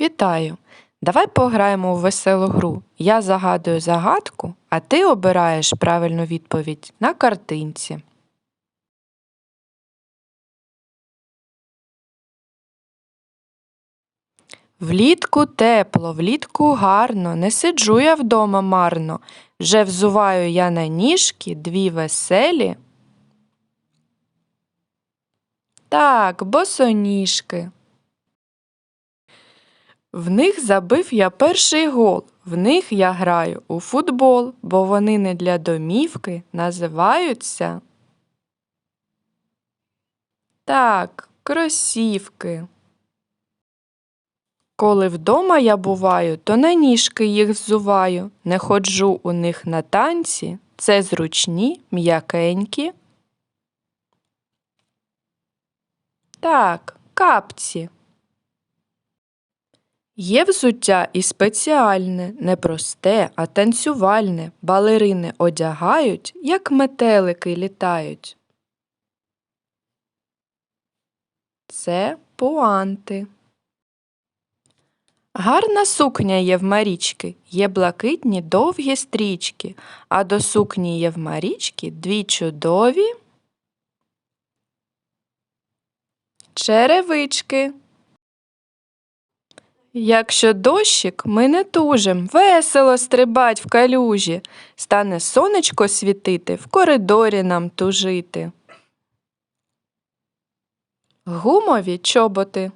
Вітаю! Давай пограємо у веселу гру. Я загадую загадку, а ти обираєш правильну відповідь на картинці. Влітку тепло, влітку гарно, не сиджу я вдома марно. Вже взуваю я на ніжки дві веселі. Так, босоніжки. В них забив я перший гол. В них я граю у футбол, бо вони не для домівки називаються. Так, кросівки. Коли вдома я буваю, то на ніжки їх взуваю. Не ходжу у них на танці. Це зручні, м'якенькі. Так, капці. Є взуття і спеціальне, не просте, а танцювальне. Балерини одягають, як метелики літають. Це пуанти. Гарна сукня є в Марічки, є блакитні довгі стрічки, а до сукні є в Марічки дві чудові черевички. Якщо дощик, ми не тужим, весело стрибать в калюжі, стане сонечко світити, в коридорі нам тужити. Гумові чоботи.